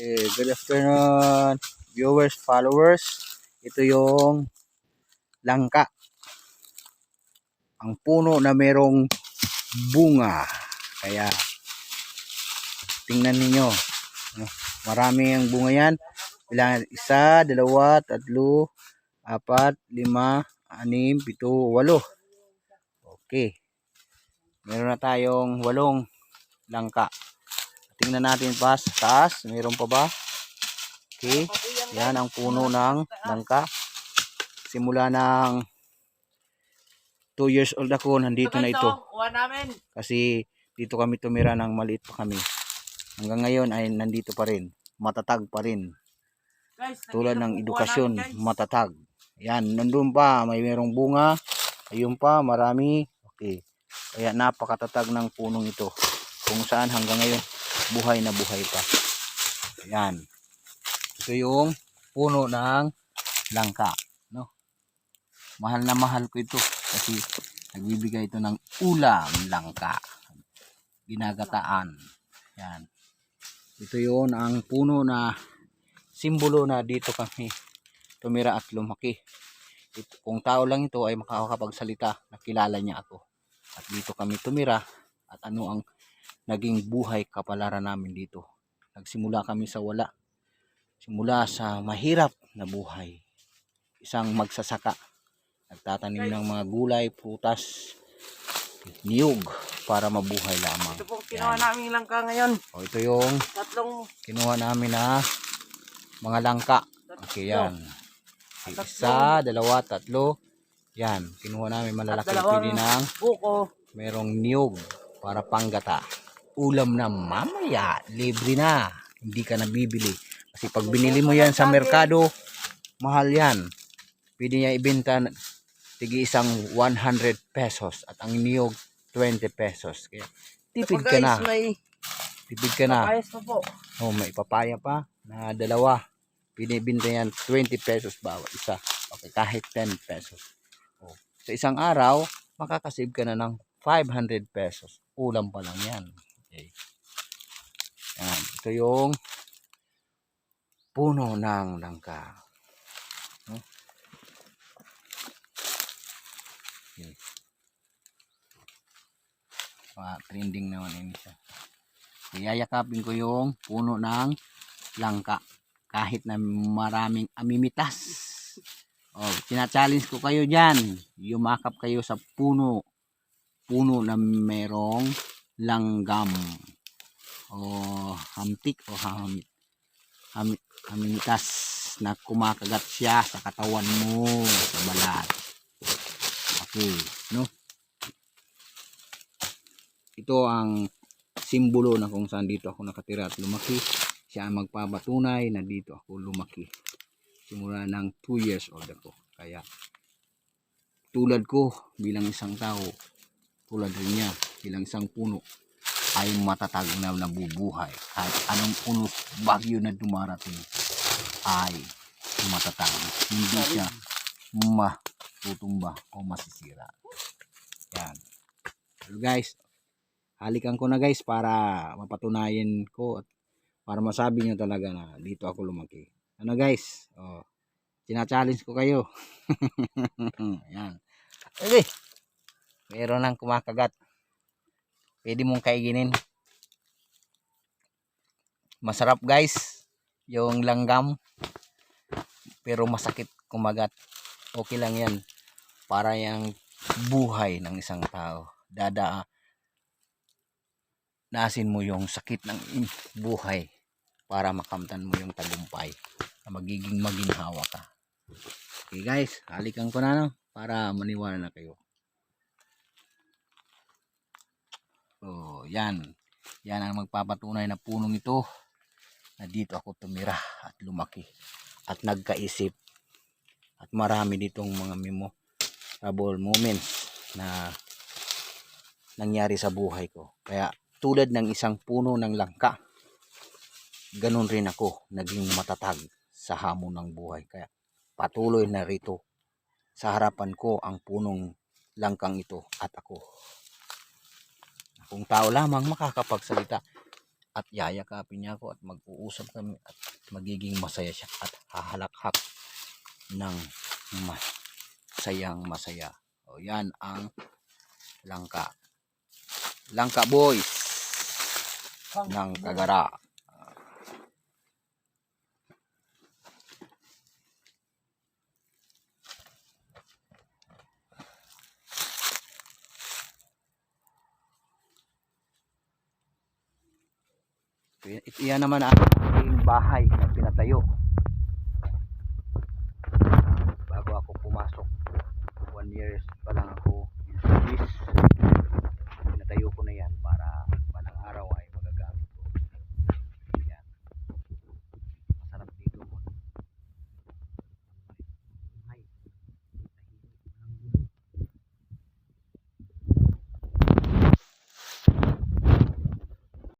Okay, good afternoon viewers, followers. Ito yung langka. Ang puno na merong bunga. Kaya tingnan ninyo. no? Marami ang bunga yan. Bilangan isa, dalawa, tatlo, apat, lima, anim, pito, walo. Okay. Meron na tayong walong langka. Tingnan natin pa sa taas. Meron pa ba? Okay. Yan ang puno ng langka. Simula ng 2 years old ako, nandito na ito. Kasi dito kami tumira ng maliit pa kami. Hanggang ngayon ay nandito pa rin. Matatag pa rin. Tulad ng edukasyon, matatag. Yan, nandun pa, may merong bunga. Ayun pa, marami. Okay. Kaya napakatatag ng punong ito. Kung saan hanggang ngayon, buhay na buhay pa. Yan. Ito yung puno ng langka. No? Mahal na mahal ko ito. Kasi nagbibigay ito ng ulam langka. Ginagataan. Yan. Ito yun ang puno na simbolo na dito kami tumira at lumaki. Ito, kung tao lang ito ay makakapagsalita, nakilala niya ako. At dito kami tumira at ano ang naging buhay kapalaran namin dito. Nagsimula kami sa wala. Simula sa mahirap na buhay. Isang magsasaka. Nagtatanim ng mga gulay, prutas, niyog para mabuhay lamang. Ito pong kinuha namin langka ngayon. O ito yung Tatlong kinuha namin na mga langka. Okay, yan. Okay, Isa, dalawa, tatlo. Yan, kinuha namin malalaki pili ng buko. merong niyog para panggata. Ulam na mamaya, libre na. Hindi ka nabibili. Kasi pag binili mo yan sa merkado, mahal yan. Pwede niya ibenta tigi isang 100 pesos at ang niyog 20 pesos. Kaya tipid ka na. Tipid ka na. Oh, may papaya pa na dalawa. Binibinta yan 20 pesos bawat isa. Okay, kahit 10 pesos. Oh, sa isang araw, makakasave ka na ng 500 pesos. Ulam pa lang yan. Okay. Yan. Ito yung puno ng langka. No? Okay. Ah, trending naman ini siya. Iyayakapin ko yung puno ng langka. Kahit na maraming amimitas. Oh, tina-challenge ko kayo diyan. Yumakap kayo sa puno. Puno na merong langgam. O hamtik o hamit. Hamit, hamimitas na kumakagat siya sa katawan mo, sa balat. Okay, no? Ito ang simbolo na kung saan dito ako nakatira at lumaki. Siya ang magpapatunay na dito ako lumaki. Simula ng 2 years old ako. Kaya tulad ko bilang isang tao, tulad rin niya bilang isang puno ay matatag na nabubuhay. Kahit anong puno bagyo na dumarating ay matatag. Hindi siya matutumba o masisira. Yan. So guys, halikan ko na guys para mapatunayan ko at para masabi nyo talaga na dito ako lumaki. Ano guys? Oh, challenge ko kayo. Yan. Okay. Meron nang kumakagat. Pwede mong kaiginin. Masarap guys. Yung langgam. Pero masakit kumagat. Okay lang yan. Para yung buhay ng isang tao. Dada naasin mo yung sakit ng buhay para makamtan mo yung tagumpay na magiging maginhawa ka. Okay guys, halikan ko na no para maniwala na kayo. So, yan. Yan ang magpapatunay na punong ito na dito ako tumira at lumaki at nagkaisip at marami ditong mga memorable moments na nangyari sa buhay ko. Kaya tulad ng isang puno ng langka, ganun rin ako naging matatag sa hamon ng buhay. Kaya patuloy na rito sa harapan ko ang punong langkang ito at ako. Kung tao lamang makakapagsalita, at yayakapin niya ako at mag-uusap kami at magiging masaya siya at hahalakhak ng masayang masaya. O yan ang langka. Langka boys ng Kagara. Ito, naman ang bahay na pinatayo